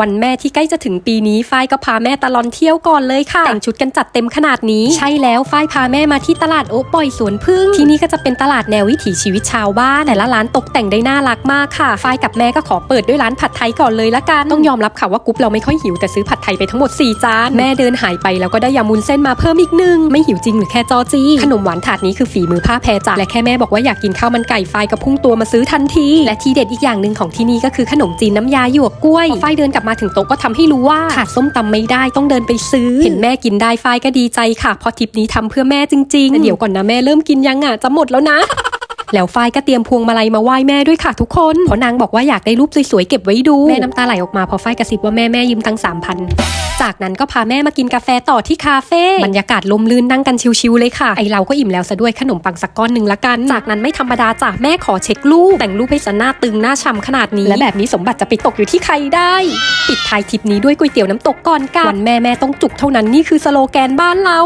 วันแม่ที่ใกล้จะถึงปีนี้ฝ้ายก็พาแม่ตลอนเที่ยวก่อนเลยค่ะ แต่งชุดกันจัดเต็มขนาดนี้ ใช่แล้วฝ้ายพาแม่มาที่ตลาดโอ๊ปอยสวนพึ่ง ที่นี่ก็จะเป็นตลาดแนววิถีชีวิตชาวบ้าน แต่ละร้านตกแต่งได้น่ารักมากค่ะฝ้ายกับแม่ก็ขอเปิดด้วยร้านผัดไทยก่อนเลยละกัน ต้องยอมรับค่ะว่ากรุ๊ปเราไม่ค่อยหิวแต่ซื้อผัดไทยไปทั้งหมด 4 จาน แม่เดินหายไปแล้วก็ได้ยำมุนเส้นมาเพิ่มอีกหนึ่งไม่หิวจริงหรือแค่จอจีขนมหวานถาดนี้คือฝีมือผ้าแพรจ้ะและแค่แม่บอกว่าอยากกินข้าวมันไก่ฝ้ายก็พุ่งตัวมาซื้อทันที และทีเด็ดอีกอย่างหนึ่งของที่นี่ก็คือขนมจีนน้ำยาหยวกกล้วยพอฝ้ายเดินกลับมาถึงโต๊ะก็ทำให้รู้ว่าขาดส้มตำไม่ได้ต้องเดินไปซื้อ เห็นแม่กินได้ฝ้ายก็ดีใจค่ะเพราะทริปนี้ทำเพื่อแม่จริงๆแต่เดี๋ยวก่อนนะแม่เริ่มกินยังอะจะหมดแล้วนะ แล้วฝ้ายก็เตรียมพวงมาลัยมาไหว้แม่ด้วยค่ะทุกคนเพราะนางบอกว่าอยากได้รูปสวยๆเก็บไว้ดูแม่น้ำตาไหลออกมาพอฝ้ายกระซิบว่าแม่แม่ยืมตังสามพันจากนั้นก็พาแม่มากินกาแฟต่อที่คาเฟ่บรรยากาศลมลื่นนั่งกันชิวๆเลยค่ะไอเราก็อิ่มแล้วซะด้วยขนมปังสักก้อนหนึ่งละกัน จากนั้นไม่ธรรมดาจ้ะแม่ขอเช็ครูปแต่งรูปให้สันหน้าตึงหน้าฉ่ำขนาดนี้ และแบบนี้สมบัติจะไปตกอยู่ที่ใครได้ ปิดท้ายทริปนี้ด้วยก๋วยเตี๋ยวน้ำตกก่อนกันวันแม่แม่ต้องจุกเท่านั้นนี่คือสโลแกนบ้านเรา